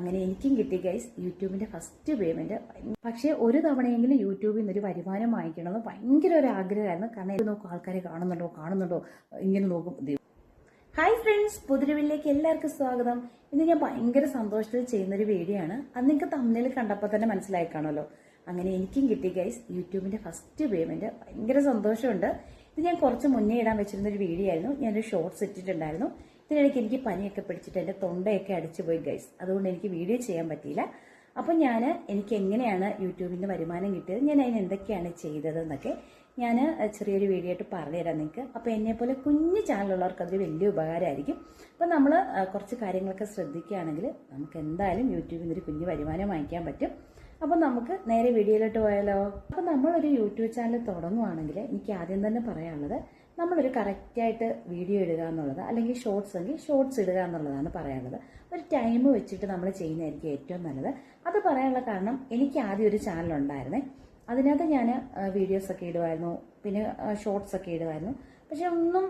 അങ്ങനെ എനിക്കും കിട്ടി ഗൈസ് യൂട്യൂബിന്റെ ഫസ്റ്റ് പേയ്മെന്റ് പക്ഷേ ഒരു തവണയെങ്കിലും യൂട്യൂബിൽ നിന്ന് ഒരു വരുമാനം വാങ്ങിക്കണമെന്ന് ഭയങ്കര ഒരു ആഗ്രഹമായിരുന്നു. കാരണം ഇത് നോക്കും ആൾക്കാരെ കാണുന്നുണ്ടോ കാണുന്നുണ്ടോ ഇങ്ങനെ നോക്കും. ഹായ് ഫ്രണ്ട്സ് പുതിരവിലേക്ക് എല്ലാവർക്കും സ്വാഗതം. ഇന്ന് ഞാൻ ഭയങ്കര സന്തോഷത്തിൽ ചെയ്യുന്നൊരു വീഡിയോ ആണ്. അത് നിങ്ങൾക്ക് തമ്മിൽ കണ്ടപ്പോൾ തന്നെ മനസ്സിലായി കാണുമല്ലോ. അങ്ങനെ എനിക്കും കിട്ടി ഗൈസ് യൂട്യൂബിന്റെ ഫസ്റ്റ് പേയ്മെന്റ് ഭയങ്കര സന്തോഷമുണ്ട്. ഇത് ഞാൻ കുറച്ച് മുന്നേ ഇടാൻ വെച്ചിരുന്നൊരു വീഡിയോ ആയിരുന്നു. ഞാനൊരു ഷോർട്സ് ഇട്ടിട്ടുണ്ടായിരുന്നു. ഇതിനിടയ്ക്ക് എനിക്ക് പനിയൊക്കെ പിടിച്ചിട്ട് എന്റെ തൊണ്ടയൊക്കെ അടിച്ചു പോയി ഗൈസ് അതുകൊണ്ട് എനിക്ക് വീഡിയോ ചെയ്യാൻ പറ്റിയില്ല. അപ്പം ഞാൻ എനിക്ക് എങ്ങനെയാണ് യൂട്യൂബിൽ നിന്ന് വരുമാനം കിട്ടിയത് ഞാൻ അതിന് എന്തൊക്കെയാണ് ചെയ്തതെന്നൊക്കെ ഞാൻ ചെറിയൊരു വീഡിയോ ആയിട്ട് പറഞ്ഞുതരാം നിങ്ങൾക്ക്. അപ്പോൾ എന്നെപ്പോലെ കുഞ്ഞു ചാനലുള്ളവർക്ക് അതൊരു വലിയ ഉപകാരമായിരിക്കും. അപ്പം നമ്മൾ കുറച്ച് കാര്യങ്ങളൊക്കെ ശ്രദ്ധിക്കുകയാണെങ്കിൽ നമുക്ക് എന്തായാലും യൂട്യൂബിൽ നിന്നൊരു കുഞ്ഞു വരുമാനം വാങ്ങിക്കാൻ പറ്റും. അപ്പം നമുക്ക് നേരെ വീഡിയോയിലോട്ട് പോയാലോ? അപ്പം നമ്മളൊരു യൂട്യൂബ് ചാനൽ തുടങ്ങുവാണെങ്കിൽ എനിക്ക് ആദ്യം തന്നെ പറയാനുള്ളത് നമ്മളൊരു കറക്റ്റായിട്ട് വീഡിയോ ഇടുക എന്നുള്ളത് അല്ലെങ്കിൽ ഷോർട്സ് എങ്കിൽ ഷോർട്സ് ഇടുക എന്നുള്ളതാണ് പറയാനുള്ളത്. ഒരു ടൈം വെച്ചിട്ട് നമ്മൾ ചെയ്യുന്നതായിരിക്കും ഏറ്റവും നല്ലത്. അത് പറയാനുള്ള കാരണം എനിക്ക് ആദ്യം ഒരു ചാനൽ ഉണ്ടായിരുന്നേ. അതിനകത്ത് ഞാൻ വീഡിയോസൊക്കെ ഇടുമായിരുന്നു. പിന്നെ ഷോർട്സൊക്കെ ഇടുമായിരുന്നു. പക്ഷെ ഒന്നും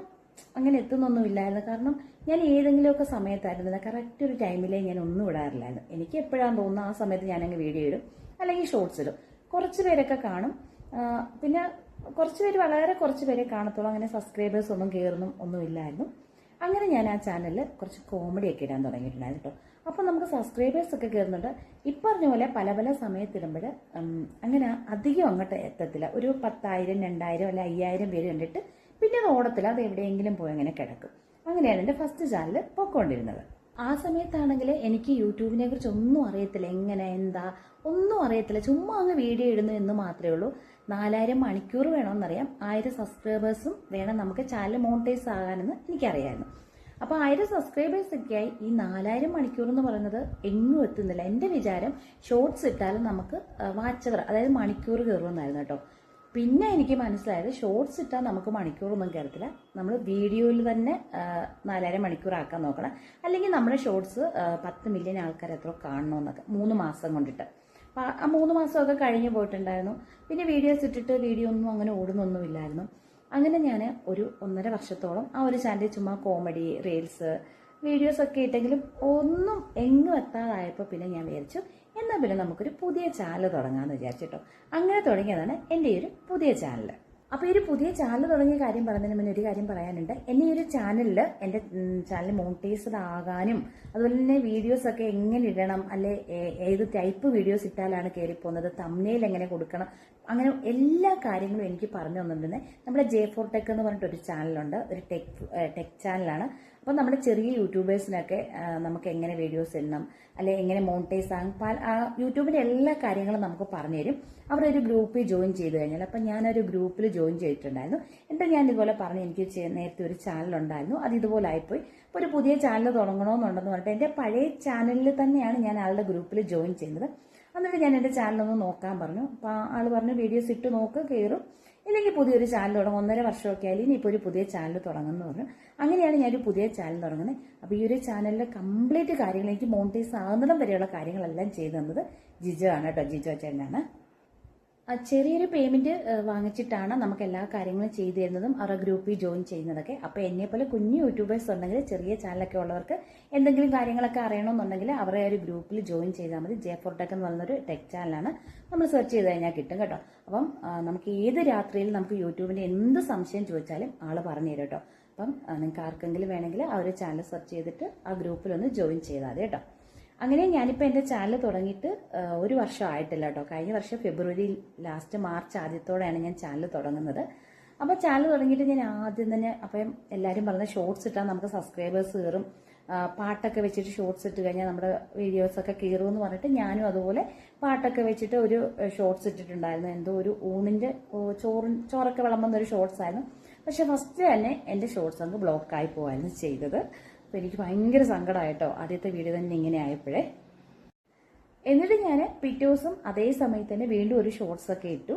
അങ്ങനെ എത്തുന്നൊന്നും ഇല്ലായിരുന്നു. കാരണം ഞാൻ ഏതെങ്കിലുമൊക്കെ സമയത്തായിരുന്നില്ല. കറക്റ്റ് ഒരു ടൈമിലേ ഞാൻ ഒന്നും ഇടാറില്ലായിരുന്നു. എനിക്ക് എപ്പോഴാണ് തോന്നുന്നത് ആ സമയത്ത് ഞാനങ്ങ് വീഡിയോ ഇടും. അല്ലെങ്കിൽ ഷോർട്സ് ഇടും. കുറച്ച് പേരൊക്കെ കാണും. പിന്നെ കുറച്ച് പേര് വളരെ കുറച്ച് പേരെ കാണത്തുള്ളൂ. അങ്ങനെ സബ്സ്ക്രൈബേഴ്സ് ഒന്നും കയറുന്നും ഒന്നുമില്ലായിരുന്നു അങ്ങനെ ഞാൻ ആ ചാനലിൽ കുറച്ച് കോമഡിയൊക്കെ ഇടാൻ തുടങ്ങിയിട്ടുണ്ടായിരുന്നു കേട്ടോ അപ്പോൾ നമുക്ക് സബ്സ്ക്രൈബേഴ്സ് ഒക്കെ കയറുന്നുണ്ട് ഇപ്പറഞ്ഞ പോലെ പല പല സമയത്തിടുമ്പോൾ അങ്ങനെ അധികം അങ്ങോട്ട് എത്തത്തില്ല. ഒരു പത്തായിരം രണ്ടായിരം അല്ല അയ്യായിരം പേര് കണ്ടിട്ട് പിന്നെ അത് ഓടത്തില്ല. അത് എവിടെയെങ്കിലും പോയി അങ്ങനെ കിടക്കും. അങ്ങനെയാണ് എന്റെ ഫസ്റ്റ് ചാനൽ പൊക്കോണ്ടിരുന്നത് ആ സമയത്താണെങ്കിൽ എനിക്ക് യൂട്യൂബിനെ കുറിച്ച് ഒന്നും അറിയത്തില്ല. എങ്ങനെ എന്താ ഒന്നും അറിയത്തില്ല. ചുമ്മാ അങ്ങ് വീഡിയോ ഇടുന്നു എന്ന് മാത്രമേ ഉള്ളൂ. നാലായിരം മണിക്കൂർ വേണമെന്നറിയാം ആയിരം സബ്സ്ക്രൈബേഴ്സും വേണം നമുക്ക് ചാനൽ മോണിറ്റൈസ് ആകാനെന്ന് എനിക്കറിയാമായിരുന്നു അപ്പോൾ ആയിരം സബ്സ്ക്രൈബേഴ്സ് ഒക്കെ ഈ നാലായിരം മണിക്കൂർ എന്ന് പറയുന്നത് എങ്ങും എത്തുന്നില്ല. എന്റെ വിചാരം ഷോർട്സ് ഇട്ടാലും നമുക്ക് വാച്ചവർ അതായത് മണിക്കൂർ കയറുമെന്നായിരുന്നു കേട്ടോ. പിന്നെ എനിക്ക് മനസ്സിലായത് ഷോർട്സ് ഇട്ടാൽ നമുക്ക് മണിക്കൂറൊന്നും കയറത്തില്ല. നമ്മൾ വീഡിയോയിൽ തന്നെ നാലായിരം മണിക്കൂർ ആക്കാൻ നോക്കണം. അല്ലെങ്കിൽ നമ്മുടെ ഷോർട്സ് പത്ത് മില്യൺ ആൾക്കാർ എത്ര കാണണമെന്നൊക്കെ മൂന്ന് മാസം കൊണ്ടിട്ട്. ആ മൂന്ന് മാസമൊക്കെ കഴിഞ്ഞ് പോയിട്ടുണ്ടായിരുന്നു. പിന്നെ വീഡിയോസ് ഇട്ടിട്ട് വീഡിയോ ഒന്നും അങ്ങനെ ഓടുന്നൊന്നുമില്ലായിരുന്നു. അങ്ങനെ ഞാൻ ഒരു ഒന്നര വർഷത്തോളം ആ ഒരു ചാനലിൽ ചുമ്മാ കോമഡി റീൽസ് വീഡിയോസ് ഒക്കെ ഇട്ടെങ്കിലും ഒന്നും എങ്ങും എത്താതായപ്പോൾ പിന്നെ ഞാൻ വിചാരിച്ചു എന്നാൽ പിന്നെ നമുക്കൊരു പുതിയ ചാനൽ തുടങ്ങാമെന്ന് വിചാരിച്ചിട്ടോ. അങ്ങനെ തുടങ്ങിയതാണ് എന്റെ ഒരു പുതിയ ചാനൽ അപ്പോൾ ഈ ഒരു പുതിയ ചാനൽ തുടങ്ങിയ കാര്യം പറഞ്ഞതിന് മുന്നേ ഒരു കാര്യം പറയാനുണ്ട്. എന്നെ ഈ ഒരു ചാനലിൽ എന്റെ ചാനൽ മോണിറ്റൈസ്ഡ് ആകാനും അതുപോലെ തന്നെ വീഡിയോസ് ഒക്കെ എങ്ങനെ ഇടണം അല്ലെ ഏത് ടൈപ്പ് വീഡിയോസ് ഇട്ടാലാണ് കയറിപ്പോകുന്നത് തമ്മിൽ എങ്ങനെ കൊടുക്കണം അങ്ങനെ എല്ലാ കാര്യങ്ങളും എനിക്ക് പറഞ്ഞു തന്നിട്ടുണ്ട്. നമ്മുടെ ജെ ഫോർ ടെക് എന്ന് പറഞ്ഞിട്ടൊരു ചാനലുണ്ട് ഒരു ടെക് ടെക് ചാനലാണ് അപ്പോൾ നമ്മുടെ ചെറിയ യൂട്യൂബേഴ്സിനൊക്കെ നമുക്ക് എങ്ങനെ വീഡിയോസ് ഇടണം അല്ലെ എങ്ങനെ മോണിറ്റൈസ് ആകും പല യൂട്യൂബിന്റെ എല്ലാ കാര്യങ്ങളും നമുക്ക് പറഞ്ഞു തരും അവർ ഒരു ഗ്രൂപ്പിൽ ജോയിൻ ചെയ്ത് കഴിഞ്ഞാൽ അപ്പം ഞാനൊരു ഗ്രൂപ്പിൽ ജോയിൻ ചെയ്തിട്ടുണ്ടായിരുന്നു. എന്നിട്ട് ഞാൻ ഇതുപോലെ പറഞ്ഞു എനിക്ക് നേരത്തെ ഒരു ചാനൽ ഉണ്ടായിരുന്നു അത് ഇതുപോലെ ആയിപ്പോയി. അപ്പോൾ ഒരു പുതിയ ചാനൽ തുടങ്ങണമെന്നുണ്ടെന്ന് പറഞ്ഞിട്ട് എന്റെ പഴയ ചാനലിൽ തന്നെയാണ് ഞാൻ ആളുടെ ഗ്രൂപ്പിൽ ജോയിൻ ചെയ്യുന്നത്. എന്നിട്ട് ഞാൻ എന്റെ ചാനലൊന്ന് നോക്കാൻ പറഞ്ഞു. അപ്പോൾ ആൾ പറഞ്ഞു വീഡിയോസ് ഇട്ട് നോക്ക് കയറും ഇല്ലെങ്കിൽ പുതിയൊരു ചാനൽ തുടങ്ങും. ഒന്നര വർഷമൊക്കെ ആയാലും ഇനിയിപ്പോൾ ഒരു പുതിയ ചാനൽ തുടങ്ങുമെന്ന് പറഞ്ഞു. അങ്ങനെയാണ് ഞാനൊരു പുതിയ ചാനൽ തുടങ്ങുന്നത് അപ്പോൾ ഈ ഒരു ചാനലിലെ കംപ്ലീറ്റ് കാര്യങ്ങൾ എനിക്ക് മോണിറ്റൈസ് ആകുന്നിടം വരെയുള്ള കാര്യങ്ങളെല്ലാം ചെയ്തു തന്നത് ജിജോ ആണ് കേട്ടോ. ജിജോ ചേട്ടനാണ് ചെറിയൊരു പേയ്മെന്റ് വാങ്ങിച്ചിട്ടാണ് നമുക്ക് എല്ലാ കാര്യങ്ങളും ചെയ്തു തരുന്നതും അവരുടെ ഗ്രൂപ്പിൽ ജോയിൻ ചെയ്യുന്നതൊക്കെ. അപ്പോൾ എന്നെ പോലെ കുഞ്ഞു യൂട്യൂബേഴ്സ് ഉണ്ടെങ്കിൽ ചെറിയ ചാനലൊക്കെ ഉള്ളവർക്ക് എന്തെങ്കിലും കാര്യങ്ങളൊക്കെ അറിയണമെന്നുണ്ടെങ്കിൽ അവരെ ഒരു ഗ്രൂപ്പിൽ ജോയിൻ ചെയ്താൽ മതി. ജെ ഫോർ ടെക് എന്ന് പറയുന്നൊരു ടെക് ചാനലാണ് നമ്മൾ സെർച്ച് ചെയ്ത് കഴിഞ്ഞാൽ കിട്ടും കേട്ടോ. അപ്പം നമുക്ക് ഏത് രാത്രിയിൽ നമുക്ക് യൂട്യൂബിന്റെ എന്ത് സംശയം ചോദിച്ചാലും ആൾ പറഞ്ഞു തരും കേട്ടോ. അപ്പം നിങ്ങൾക്ക് ആർക്കെങ്കിലും വേണമെങ്കിൽ ആ ഒരു ചാനൽ സെർച്ച് ചെയ്തിട്ട് ആ ഗ്രൂപ്പിലൊന്ന് ജോയിൻ ചെയ്താൽ മതി കേട്ടോ. അങ്ങനെ ഞാനിപ്പോൾ എന്റെ ചാനൽ തുടങ്ങിയിട്ട് ഒരു വർഷം ആയിട്ടില്ല കേട്ടോ കഴിഞ്ഞ വർഷം ഫെബ്രുവരി ലാസ്റ്റ് മാർച്ച് ആദ്യത്തോടെയാണ് ഞാൻ ചാനൽ തുടങ്ങുന്നത്. അപ്പോൾ ചാനൽ തുടങ്ങിയിട്ട് ഞാൻ ആദ്യം തന്നെ അപ്പം എല്ലാവരും പറഞ്ഞ ഷോർട്സ് ഇട്ടാൽ നമുക്ക് സബ്സ്ക്രൈബേഴ്സ് കയറും പാട്ടൊക്കെ വെച്ചിട്ട് ഷോർട്സ് ഇട്ട് കഴിഞ്ഞാൽ നമ്മുടെ വീഡിയോസൊക്കെ കയറുമെന്ന് പറഞ്ഞിട്ട് ഞാനും അതുപോലെ പാട്ടൊക്കെ വെച്ചിട്ട് ഒരു ഷോർട്സ് ഇട്ടിട്ടുണ്ടായിരുന്നു. എന്തോ ഒരു ഊണിന്റെ ചോറ് ചോറൊക്കെ വിളമ്പുന്ന ഒരു ഷോർട്സ് ആയിരുന്നു. പക്ഷെ ഫസ്റ്റ് തന്നെ എന്റെ ഷോർട്സ് അങ്ങ് ബ്ലോക്കായി പോകായിരുന്നു ചെയ്തത്. അപ്പോൾ എനിക്ക് ഭയങ്കര സങ്കടമായിട്ടോ ആദ്യത്തെ വീഡിയോ തന്നെ ഇങ്ങനെ ആയപ്പോഴേ. എന്നിട്ട് ഞാൻ പിറ്റേ ദിവസം അതേ സമയത്ത് തന്നെ വീണ്ടും ഒരു ഷോർട്സ് ഒക്കെ ഇട്ടു.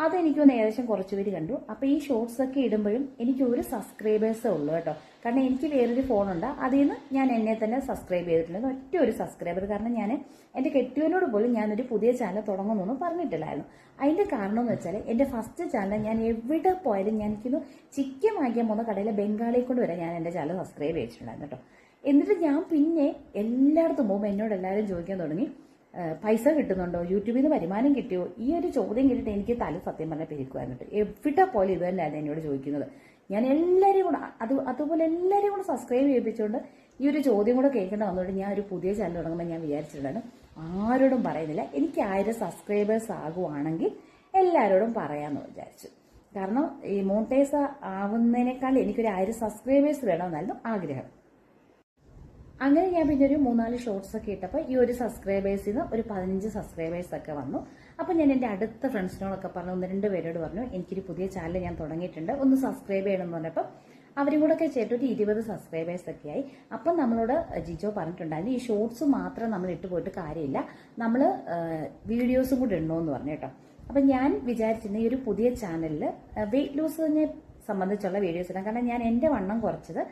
അതെനിക്ക് ഒന്ന് ഏകദേശം കുറച്ച് പേര് കണ്ടു. അപ്പോൾ ഈ ഷോർട്സ് ഒക്കെ ഇടുമ്പോഴും എനിക്ക് ഒരു സബ്സ്ക്രൈബേഴ്സേ ഉള്ളൂ കേട്ടോ. കാരണം എനിക്ക് വേറൊരു ഫോണുണ്ട്. അതിൽ നിന്ന് ഞാൻ എന്നെ തന്നെ സബ്സ്ക്രൈബ് ചെയ്തിട്ടുണ്ട്. ഒറ്റ ഒരു സബ്സ്ക്രൈബർ കാരണം ഞാൻ എന്റെ കെട്ടിയനോട് പോലും ഞാനൊരു പുതിയ ചാനൽ തുടങ്ങുന്നു പറഞ്ഞിട്ടില്ലായിരുന്നു. അതിന്റെ കാരണം എന്ന് വെച്ചാൽ എന്റെ ഫസ്റ്റ് ചാനൽ ഞാൻ എവിടെ പോയാലും ഞാൻ എനിക്കൊന്ന് ചിക്കൻ വാങ്ങിക്കാൻ പോകുന്ന കടയിലെ ബംഗാളിയെ കൊണ്ട് വരെ ഞാൻ എന്റെ ചാനൽ സബ്സ്ക്രൈബ് ചെയ്തിട്ടുണ്ടായിരുന്നു കേട്ടോ. എന്നിട്ട് ഞാൻ പിന്നെ എല്ലായിടത്തും പോകുമ്പോൾ എന്നോട് എല്ലാവരും ചോദിക്കാൻ തുടങ്ങി. "ആ, പൈസ കിട്ടുന്നുണ്ടോ? യൂട്യൂബിൽ നിന്ന് വരുമാനം കിട്ടിയോ? ഈ ഒരു ചോദ്യം കേട്ടിട്ട് എനിക്ക് തല സത്യം പറഞ്ഞാൽ പെരുക്കുവായിരുന്നു എവിടെ പോലെ ഇത് തന്നെയായിരുന്നു എന്നോട് ചോദിക്കുന്നത്. ഞാൻ എല്ലാവരെയും കൂടെ അത് അതുപോലെ എല്ലാവരെയും കൂടെ സബ്സ്ക്രൈബ് ചെയ്യിപ്പിച്ചുകൊണ്ട് ഈ ഒരു ചോദ്യം കൂടെ കേൾക്കേണ്ട വന്നുകൊണ്ട് ഞാൻ ഒരു പുതിയ ചാനൽ തുടങ്ങുമ്പോൾ ഞാൻ വിചാരിച്ചിട്ടുണ്ടായിരുന്നു. ആരോടും പറയുന്നില്ല എനിക്ക് ആയിരം സബ്സ്ക്രൈബേഴ്സ് ആകുവാണെങ്കിൽ എല്ലാവരോടും പറയാമെന്ന് വിചാരിച്ചു. കാരണം ഈ മോണ്ടേസ ആവുന്നതിനേക്കാൾ എനിക്കൊരു ആയിരം സബ്സ്ക്രൈബേഴ്സ് വേണമെന്നായിരുന്നു ആഗ്രഹം. അങ്ങനെ ഞാൻ പിന്നെ ഒരു മൂന്നാൽ ഷോർട്സ് ഒക്കെ ഇട്ടപ്പോൾ ഈ ഒരു സബ്സ്ക്രൈബേഴ്സിൽ നിന്ന് ഒരു പതിനഞ്ച് സബ്സ്ക്രൈബേഴ്സ് ഒക്കെ വന്നു. അപ്പോൾ ഞാൻ എന്റെ അടുത്ത ഫ്രണ്ട്സിനോടൊക്കെ പറഞ്ഞു ഒന്ന് രണ്ട് പേരോട് പറഞ്ഞു എനിക്കൊരു പുതിയ ചാനൽ ഞാൻ തുടങ്ങിയിട്ടുണ്ട് ഒന്ന് സബ്സ്ക്രൈബ് ചെയ്യണമെന്ന് പറഞ്ഞപ്പോൾ അവരും കൂടെ ഒക്കെ ചേർത്ത് ഒരു ഇരുപത് സബ്സ്ക്രൈബേഴ്സ് ഒക്കെ ആയി. അപ്പം നമ്മളോട് ജിജോ പറഞ്ഞിട്ടുണ്ടായിരുന്നു ഈ ഷോർട്സ് മാത്രം നമ്മൾ ഇട്ട് പോയിട്ട് കാര്യമില്ല നമ്മൾ വീഡിയോസും കൂടെ ഇടണമെന്ന് പറഞ്ഞു കേട്ടോ. അപ്പം ഞാൻ വിചാരിച്ചിരുന്ന ഈ ഒരു പുതിയ ചാനലിൽ വെയിറ്റ് ലൂസിനെ സംബന്ധിച്ചുള്ള വീഡിയോസ് ഇടാം. കാരണം ഞാൻ എന്റെ വണ്ണം കുറച്ചത്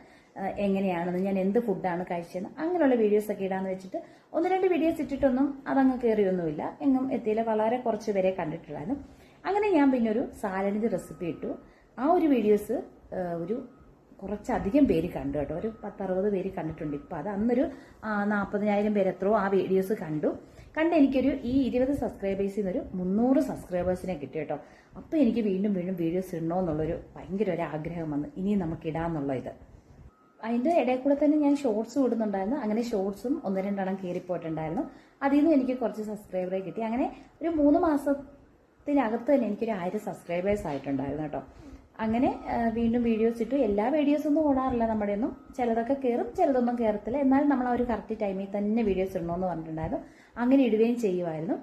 എങ്ങനെയാണെന്ന് ഞാൻ എന്ത് ഫുഡാണ് കഴിച്ചതെന്ന് അങ്ങനെയുള്ള വീഡിയോസ് ഒക്കെ ഇടാന്ന് വെച്ചിട്ട് ഒന്ന് രണ്ട് വീഡിയോസ് ഇട്ടിട്ടൊന്നും അതങ്ങ് കയറിയൊന്നുമില്ല എങ്ങും എത്തിയില്ല. വളരെ കുറച്ച് പേരെ കണ്ടിട്ടുള്ളായിരുന്നു. അങ്ങനെ ഞാൻ പിന്നെ ഒരു സാലഡിന്റെ റെസിപ്പി ഇട്ടു. ആ ഒരു വീഡിയോസ് ഒരു കുറച്ചധികം പേര് കണ്ടു കേട്ടോ. ഒരു പത്തറുപത് പേര് കണ്ടിട്ടുണ്ട് ഇപ്പം. അത് അന്നൊരു നാൽപ്പതിനായിരം പേര് എത്രയോ ആ വീഡിയോസ് കണ്ടു. കണ്ട് എനിക്കൊരു ഈ ഇരുപത് സബ്സ്ക്രൈബേഴ്സിൽ നിന്നൊരു മുന്നൂറ് സബ്സ്ക്രൈബേഴ്സിനെ കിട്ടി കേട്ടോ. അപ്പോൾ എനിക്ക് വീണ്ടും വീണ്ടും വീഡിയോസ് ഇടണോ ഇടണമെന്നുള്ളൊരു ഭയങ്കര ഒരു ആഗ്രഹം വന്നു. ഇനിയും നമുക്ക് ഇടാമെന്നുള്ള ഇത് അതിന്റെ ഇടയിൽ കൂടെ തന്നെ ഞാൻ ഷോർട്സ് ഇടുന്നുണ്ടായിരുന്നു. അങ്ങനെ ഷോർട്സും ഒന്ന് രണ്ടെണ്ണം കയറിപ്പോയിട്ടുണ്ടായിരുന്നു അതിൽ നിന്ന് എനിക്ക് കുറച്ച് സബ്സ്ക്രൈബറെ കിട്ടി. അങ്ങനെ ഒരു മൂന്ന് മാസത്തിനകത്ത് തന്നെ എനിക്കൊരു ആയിരം സബ്സ്ക്രൈബേഴ്സ് ആയിട്ടുണ്ടായിരുന്നു കേട്ടോ. അങ്ങനെ വീണ്ടും വീഡിയോസ് ഇട്ടു. എല്ലാ വീഡിയോസൊന്നും ഓടാറില്ല നമ്മുടെ ഒന്നും ചിലതൊക്കെ കയറും ചിലതൊന്നും കയറത്തില്ല. എന്നാൽ നമ്മൾ ആ ഒരു കറക്റ്റ് ടൈമിൽ തന്നെ വീഡിയോസ് ഇടണമെന്ന് പറഞ്ഞിട്ടുണ്ടായിരുന്നു. അങ്ങനെ ഇടുകയും ചെയ്യുമായിരുന്നു.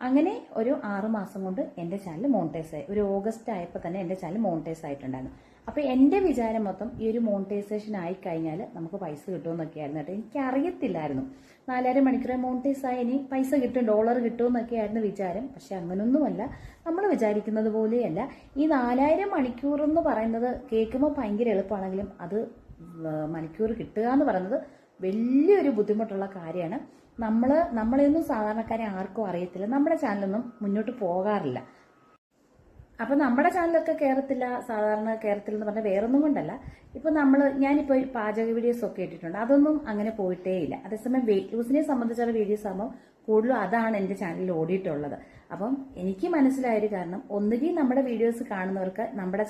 അങ്ങനെ ഒരു ആറ് മാസം കൊണ്ട് എന്റെ ചാനൽ മോണിറ്റൈസ് ആയി. ഒരു ഓഗസ്റ്റ് ആയപ്പോൾ തന്നെ എന്റെ ചാനൽ മോണിറ്റൈസ് ആയിട്ടുണ്ടായിരുന്നു. അപ്പോൾ എന്റെ വിചാരം മൊത്തം ഈ ഒരു മോണിറ്റൈസേഷൻ ആയി കഴിഞ്ഞാൽ നമുക്ക് പൈസ കിട്ടുമെന്നൊക്കെയായിരുന്നു. കേട്ടോ എനിക്ക് അറിയത്തില്ലായിരുന്നു നാലായിരം മണിക്കൂർ മോണിറ്റൈസ് ആയി ഇനി പൈസ കിട്ടും ഡോളർ കിട്ടുമെന്നൊക്കെയായിരുന്നു വിചാരം. പക്ഷെ അങ്ങനൊന്നുമല്ല. നമ്മൾ വിചാരിക്കുന്നത് പോലെയല്ല. ഈ നാലായിരം മണിക്കൂർ എന്ന് പറയുന്നത് കേൾക്കുമ്പോൾ ഭയങ്കര എളുപ്പമാണെങ്കിലും അത് മണിക്കൂർ കിട്ടുക എന്ന് പറയുന്നത് വലിയൊരു ബുദ്ധിമുട്ടുള്ള കാര്യമാണ്. നമ്മൾ നമ്മളെയൊന്നും സാധാരണക്കാരെ ആർക്കും അറിയത്തില്ല. നമ്മുടെ ചാനലൊന്നും മുന്നോട്ട് പോകാറില്ല. അപ്പൊ നമ്മുടെ ചാനലൊക്കെ കയറത്തില്ല സാധാരണ കയറത്തില്ല എന്ന് പറഞ്ഞാൽ വേറൊന്നും കൊണ്ടല്ല. ഇപ്പൊ നമ്മൾ ഞാനിപ്പോ പാചക വീഡിയോസ് ഒക്കെ ഇട്ടിട്ടുണ്ട്. അതൊന്നും അങ്ങനെ പോയിട്ടേ ഇല്ല. അതേസമയം വെയിറ്റ് ലൂസിനെ സംബന്ധിച്ചുള്ള വീഡിയോസ് ആകുമ്പോൾ കൂടുതലും അതാണ് എന്റെ ചാനലിൽ ഓടിയിട്ടുള്ളത്. അപ്പം എനിക്ക് മനസ്സിലായൊരു കാരണം ഒന്നുകിൽ നമ്മുടെ വീഡിയോസ് കാണുന്നവർക്ക് നമ്മുടെ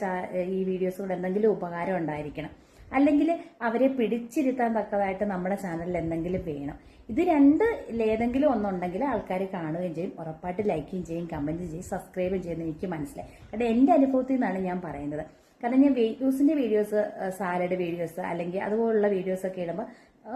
ഈ വീഡിയോസുകൾ എന്തെങ്കിലും ഉപകാരം ഉണ്ടായിരിക്കണം. അല്ലെങ്കിൽ അവരെ പിടിച്ചിരുത്താൻ തക്കതായിട്ട് നമ്മുടെ ചാനലിൽ എന്തെങ്കിലും വേണം. ഇത് രണ്ട് ഏതെങ്കിലും ഒന്നുണ്ടെങ്കിൽ ആൾക്കാർ കാണുകയും ചെയ്യും ഉറപ്പായിട്ട് ലൈക്കും ചെയ്യും കമന്റ് ചെയ്യും സബ്സ്ക്രൈബും ചെയ്യുന്ന എനിക്ക് മനസ്സിലായി. അത് എന്റെ അനുഭവത്തിൽ നിന്നാണ് ഞാൻ പറയുന്നത്. കാരണം ഞാൻ വെയിറ്റ് ലൂസിന്റെ വീഡിയോസ് സാലഡ് വീഡിയോസ് അല്ലെങ്കിൽ അതുപോലുള്ള വീഡിയോസ് ഒക്കെ ഇടുമ്പോൾ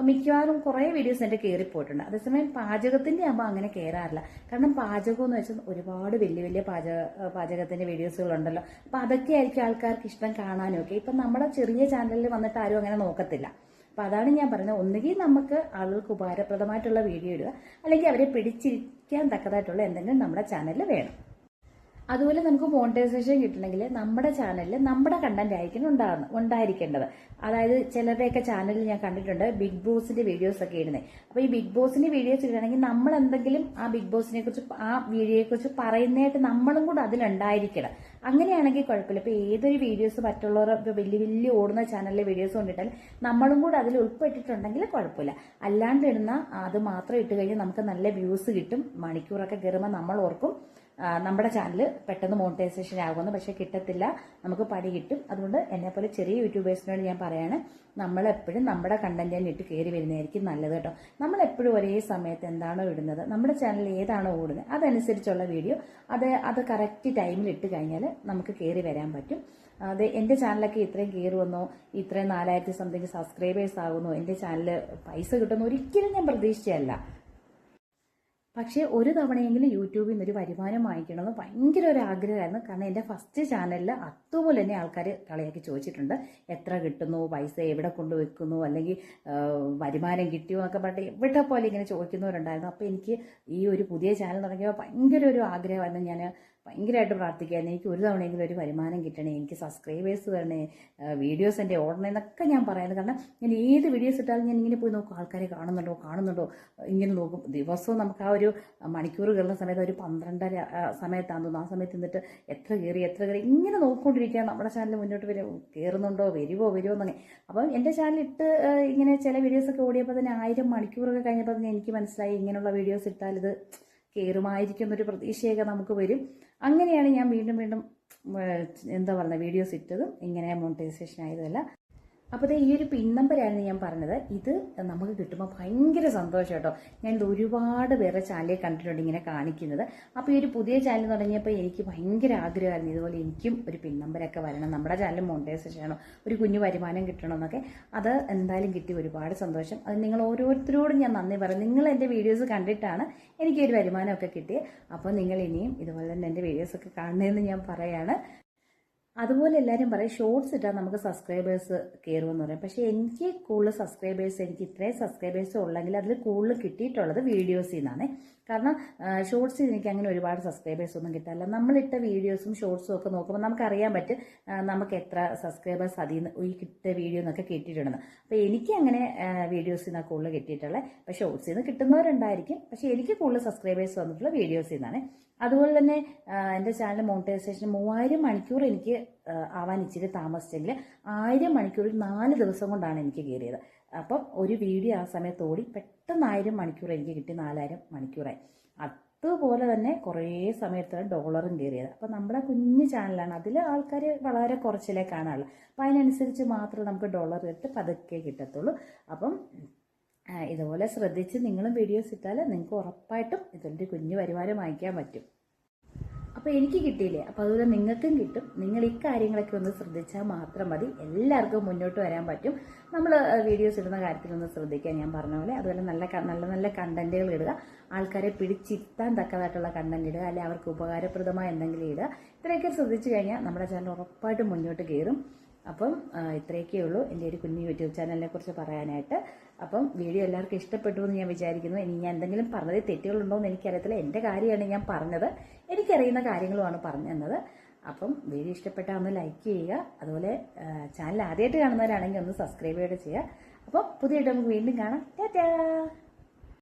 മിക്കവാറും കുറേ വീഡിയോസ് എന്റെ കയറിപ്പോയിട്ടുണ്ട് അതേസമയം പാചകത്തിന്റെ ആകുമ്പോൾ അങ്ങനെ കയറാറില്ല കാരണം പാചകം എന്ന് വെച്ചാൽ ഒരുപാട് വലിയ വലിയ പാചക പാചകത്തിന്റെ വീഡിയോസുകളുണ്ടല്ലോ അപ്പോൾ അതൊക്കെ ആയിരിക്കും ആൾക്കാർക്ക് ഇഷ്ടം കാണാനും ഒക്കെ ഇപ്പം നമ്മുടെ ചെറിയ ചാനലിൽ വന്നിട്ട് ആരും അങ്ങനെ നോക്കത്തില്ല. അപ്പം അതാണ് ഞാൻ പറയുന്നത് ഒന്നുകിൽ നമുക്ക് ആളുകൾക്ക് ഉപകാരപ്രദമായിട്ടുള്ള വീഡിയോ ഇടുക. അല്ലെങ്കിൽ അവരെ പിടിച്ചിരിക്കാൻ തക്കതായിട്ടുള്ള എന്തെങ്കിലും നമ്മുടെ ചാനലിൽ വേണം. അതുപോലെ നമുക്ക് മോണിറ്റൈസേഷൻ കിട്ടണമെങ്കിൽ നമ്മുടെ ചാനലിൽ നമ്മുടെ കണ്ടന്റ് ആയിരിക്കണം ഉണ്ടാകുന്നത് ഉണ്ടായിരിക്കേണ്ടത്. അതായത് ചിലരുടെയൊക്കെ ചാനലിൽ ഞാൻ കണ്ടിട്ടുണ്ട് ബിഗ് ബോസിന്റെ വീഡിയോസ് ഒക്കെ ഇടുന്നത് അപ്പൊ ഈ ബിഗ് ബോസിന്റെ വീഡിയോസ് ഇടണമെങ്കിൽ നമ്മൾ എന്തെങ്കിലും ആ ബിഗ് ബോസിനെ കുറിച്ച് ആ വീഡിയോയെ കുറിച്ച് പറയുന്നതായിട്ട് നമ്മളും കൂടെ അതിലുണ്ടായിരിക്കണം. അങ്ങനെയാണെങ്കിൽ കുഴപ്പമില്ല. ഇപ്പൊ ഏതൊരു വീഡിയോസ് മറ്റുള്ളവർ വലിയ വലിയ ഓടുന്ന ചാനലിലെ വീഡിയോസ് കൊണ്ടിട്ടാൽ നമ്മളും കൂടെ അതിൽ ഉൾപ്പെട്ടിട്ടുണ്ടെങ്കിൽ കുഴപ്പമില്ല. അല്ലാണ്ട് ഇടുന്ന അത് മാത്രം ഇട്ട് കഴിഞ്ഞാൽ നമുക്ക് നല്ല വ്യൂസ് കിട്ടും. മണിക്കൂറൊക്കെ കയറുമ്പോൾ നമ്മൾ ഓർക്കും. നമ്മുടെ ചാനൽ പെട്ടെന്ന് മോണിറ്റൈസേഷൻ ആകുമെന്ന് പക്ഷെ കിട്ടത്തില്ല. നമുക്ക് പണി കിട്ടും. അതുകൊണ്ട് എന്നെപ്പോലെ ചെറിയ യൂട്യൂബേഴ്സിനോട് ഞാൻ പറയാണ് നമ്മളെപ്പോഴും നമ്മുടെ കണ്ടന്റ് തന്നെ ഇട്ട് കയറി വരുന്നതായിരിക്കും നല്ലത് കേട്ടോ. നമ്മളെപ്പോഴും ഒരേ സമയത്ത് എന്താണോ ഇടുന്നത് നമ്മുടെ ചാനൽ ഏതാണോ ഓടുന്നത് അതനുസരിച്ചുള്ള വീഡിയോ അത് അത് കറക്റ്റ് ടൈമിൽ ഇട്ട് കഴിഞ്ഞാൽ നമുക്ക് കയറി വരാൻ പറ്റും. അത് എന്റെ ചാനലൊക്കെ ഇത്രയും കയറുമെന്നോ ഇത്രയും നാലായിരത്തി സംതിങ് സബ്സ്ക്രൈബേഴ്സ് ആകുന്നോ എന്റെ ചാനൽ പൈസ കിട്ടുമെന്നോ ഒരിക്കലും ഞാൻ പ്രതീക്ഷിച്ചല്ല പക്ഷേ ഒരു തവണയെങ്കിലും യൂട്യൂബിൽ നിന്ന് ഒരു വരുമാനം വാങ്ങിക്കണമെന്ന് ഭയങ്കര ഒരു ആഗ്രഹമായിരുന്നു. കാരണം എന്റെ ഫസ്റ്റ് ചാനലിൽ അതുപോലെ തന്നെ ആൾക്കാർ കളിയാക്കി ചോദിച്ചിട്ടുണ്ട്. എത്ര കിട്ടുന്നു? പൈസ എവിടെ കൊണ്ടുവെക്കുന്നു അല്ലെങ്കിൽ വരുമാനം കിട്ടിയോ എന്നൊക്കെ പറഞ്ഞിട്ട് എവിടെ പോലെ ഇങ്ങനെ ചോദിക്കുന്നവരുണ്ടായിരുന്നു. അപ്പോൾ എനിക്ക് ഈ ഒരു പുതിയ ചാനൽ തുടങ്ങിയപ്പോൾ ഭയങ്കര ഒരു ആഗ്രഹമായിരുന്നു. ഞാൻ ഭയങ്കരമായിട്ട് പ്രാർത്ഥിക്കുകയായിരുന്നു. എനിക്ക് ഒരു തവണയെങ്കിലും ഒരു വരുമാനം കിട്ടണേ എനിക്ക് സബ്സ്ക്രൈബേഴ്സ് വരണേ വീഡിയോസ് എന്റെ ഓടണേ എന്നൊക്കെ ഞാൻ പറയുന്നത്. കാരണം ഞാൻ ഏത് വീഡിയോസ് ഇട്ടാലും ഞാൻ ഇങ്ങനെ പോയി നോക്കും ആൾക്കാരെ കാണുന്നുണ്ടോ കാണുന്നുണ്ടോ? ഇങ്ങനെ നോക്കും. ദിവസവും നമുക്ക് ആ ഒരു മണിക്കൂർ കയറുന്ന സമയത്ത് ഒരു പന്ത്രണ്ടര ആ, സമയത്താന്ന് തോന്നുന്നു. ആ സമയത്ത് നിന്നിട്ട് എത്ര കയറി എത്ര കയറി ഇങ്ങനെ നോക്കിക്കൊണ്ടിരിക്കുക നമ്മുടെ ചാനൽ മുന്നോട്ട് വരും. കയറുന്നുണ്ടോ വരുമോ വരുമോ എന്നങ്ങനെ അപ്പം എന്റെ ചാനൽ ഇട്ട് ഇങ്ങനെ ചില വീഡിയോസൊക്കെ ഓടിയപ്പോൾ തന്നെ ആയിരം മണിക്കൂറൊക്കെ കഴിഞ്ഞപ്പോൾ തന്നെ എനിക്ക് മനസ്സിലായി ഇങ്ങനെയുള്ള വീഡിയോസ് ഇട്ടാൽ ഇത് കയറുമായിരിക്കും എന്നൊരു പ്രതീക്ഷയൊക്കെ നമുക്ക് വരും. അങ്ങനെയാണ് ഞാൻ വീണ്ടും വീണ്ടും എന്താ പറയുക വീഡിയോസ് ഇട്ടതും ഇങ്ങനെ മോണിറ്റൈസേഷൻ ആയതല്ല അപ്പോൾ ഈ ഒരു പിൻ നമ്പറായിരുന്നു ഞാൻ പറഞ്ഞത്. ഇത് നമുക്ക് കിട്ടുമ്പോൾ ഭയങ്കര സന്തോഷം കേട്ടോ. ഞാൻ ഇത് ഒരുപാട് പേരെ ചാനലിൽ കണ്ടിട്ടുണ്ട് ഇങ്ങനെ കാണിക്കുന്നത്. അപ്പോൾ ഈ ഒരു പുതിയ ചാനൽ തുടങ്ങിയപ്പോൾ എനിക്ക് ഭയങ്കര ആഗ്രഹമായിരുന്നു ഇതുപോലെ എനിക്കും ഒരു പിൻ നമ്പരൊക്കെ വരണം. നമ്മുടെ ചാനൽ മോണ്ടേസ് ചെയ്യണം ഒരു കുഞ്ഞു വരുമാനം കിട്ടണം എന്നൊക്കെ. അത് എന്തായാലും കിട്ടി ഒരുപാട് സന്തോഷം. അത് നിങ്ങൾ ഓരോരുത്തരോടും ഞാൻ നന്ദി പറയും. നിങ്ങൾ എന്റെ വീഡിയോസ് കണ്ടിട്ടാണ് എനിക്ക് ഒരു വരുമാനമൊക്കെ കിട്ടിയത്. അപ്പോൾ നിങ്ങൾ ഇനിയും ഇതുപോലെ തന്നെ എന്റെ വീഡിയോസൊക്കെ കാണണമെന്ന് ഞാൻ പറയാണ്. അതുപോലെ എല്ലാവരും പറയും ഷോർട്സ് ഇട്ടാൽ നമുക്ക് സബ്സ്ക്രൈബേഴ്സ് കയറുമെന്ന് പറയും. പക്ഷേ എനിക്ക് കൂടുതൽ സബ്സ്ക്രൈബേഴ്സ് എനിക്ക് ഇത്രയും സബ്സ്ക്രൈബേഴ്സ് ഉള്ളെങ്കിൽ അതിൽ കൂടുതൽ കിട്ടിയിട്ടുള്ളത് വീഡിയോസിൽ നിന്നാണ് കാരണം ഷോർട്സിൽ എനിക്ക് അങ്ങനെ ഒരുപാട് സബ്സ്ക്രൈബേഴ്സ് ഒന്നും കിട്ടാറില്ല. നമ്മളിട്ട വീഡിയോസും ഷോർട്സും ഒക്കെ നോക്കുമ്പോൾ നമുക്കറിയാൻ പറ്റും നമുക്ക് എത്ര സബ്സ്ക്രൈബേഴ്സ് അതിൽ നിന്ന് ഈ കിട്ടിയ വീഡിയോ എന്നൊക്കെ കിട്ടിയിട്ടുണ്ടെന്ന്. അപ്പോൾ എനിക്ക് അങ്ങനെ വീഡിയോസിൽ നിന്നാണ് കൂടുതൽ കിട്ടിയിട്ടുള്ളത് അപ്പോൾ ഷോർട്സിൽ നിന്ന് കിട്ടുന്നവരുണ്ടായിരിക്കും പക്ഷേ എനിക്ക് കൂടുതൽ സബ്സ്ക്രൈബേഴ്സ് വന്നിട്ടുള്ള വീഡിയോസിൽ നിന്നാണ് അതുപോലെ തന്നെ എന്റെ ചാനൽ മോണിറ്റൈസേഷൻ മൂവായിരം മണിക്കൂർ എനിക്ക് ആവാൻ ഇച്ചിരി താമസിച്ചെങ്കിൽ ആയിരം മണിക്കൂർ നാല് ദിവസം കൊണ്ടാണ് എനിക്ക് കയറിയത്. അപ്പം ഒരു വീഡിയോ ആ സമയത്ത് ഓടി പെട്ടെന്ന് ആയിരം മണിക്കൂർ എനിക്ക് കിട്ടി നാലായിരം മണിക്കൂറായി. അതുപോലെ തന്നെ കുറേ സമയത്താണ് ഡോളറും കയറിയത്. അപ്പം നമ്മുടെ കുഞ്ഞു ചാനലാണ് അതിൽ ആൾക്കാർ വളരെ കുറച്ചിലേ കാണാറുള്ളൂ. അപ്പം അതിനനുസരിച്ച് മാത്രമേ നമുക്ക് ഡോളർ ഇട്ട് പതുക്കെ കിട്ടത്തുള്ളൂ. അപ്പം ഇതുപോലെ ശ്രദ്ധിച്ച് നിങ്ങളും വീഡിയോസ് ഇട്ടാൽ നിങ്ങൾക്ക് ഉറപ്പായിട്ടും ഇതിന്റെ കുഞ്ഞു വരുമാനം വാങ്ങിക്കാൻ പറ്റും. അപ്പോൾ എനിക്ക് കിട്ടിയില്ലേ? അപ്പോൾ അതുപോലെ നിങ്ങൾക്കും കിട്ടും. നിങ്ങൾ ഈ കാര്യങ്ങളൊക്കെ ഒന്ന് ശ്രദ്ധിച്ചാൽ മാത്രം മതി. എല്ലാവർക്കും മുന്നോട്ട് വരാൻ പറ്റും. നമ്മൾ വീഡിയോസ് ഇടുന്ന കാര്യത്തിൽ ഒന്ന് ശ്രദ്ധിക്കുക. ഞാൻ പറഞ്ഞ പോലെ അതുപോലെ നല്ല നല്ല നല്ല കണ്ടന്റുകൾ ഇടുക. ആൾക്കാരെ പിടിച്ചിരുത്താൻ തക്കതായിട്ടുള്ള കണ്ടന്റ് ഇടുക. അല്ലെങ്കിൽ അവർക്ക് ഉപകാരപ്രദമായ എന്തെങ്കിലും ഇടുക. ഇത്രയൊക്കെ ശ്രദ്ധിച്ചു കഴിഞ്ഞാൽ നമ്മുടെ ചാനൽ ഉറപ്പായിട്ടും മുന്നോട്ട് കയറും. അപ്പം ഇത്രയൊക്കെ ഉള്ളൂ. എന്റെ ഒരു കുഞ്ഞു യൂട്യൂബ് ചാനലിനെ കുറിച്ച് പറയാനായിട്ട്. അപ്പം വീഡിയോ എല്ലാവർക്കും ഇഷ്ടപ്പെട്ടു എന്ന് ഞാൻ വിചാരിക്കുന്നു. ഇനി ഞാൻ എന്തെങ്കിലും പറഞ്ഞതിൽ തെറ്റുകളുണ്ടോ എന്ന് എനിക്കറിയത്തില്ല. എന്റെ കാര്യമാണ് ഞാൻ പറഞ്ഞത്. എനിക്കറിയുന്ന കാര്യങ്ങളുമാണ് പറഞ്ഞു തന്നത് അപ്പം വീഡിയോ ഇഷ്ടപ്പെട്ടാൽ ഒന്ന് ലൈക്ക് ചെയ്യുക. അതുപോലെ ചാനൽ ആദ്യമായിട്ട് കാണുന്നവരാണെങ്കിൽ ഒന്ന് സബ്സ്ക്രൈബ് ചെയ്യുക ചെയ്യുക. അപ്പം പുതിയതായിട്ട് നമുക്ക് വീണ്ടും കാണാം. ടാറ്റാ!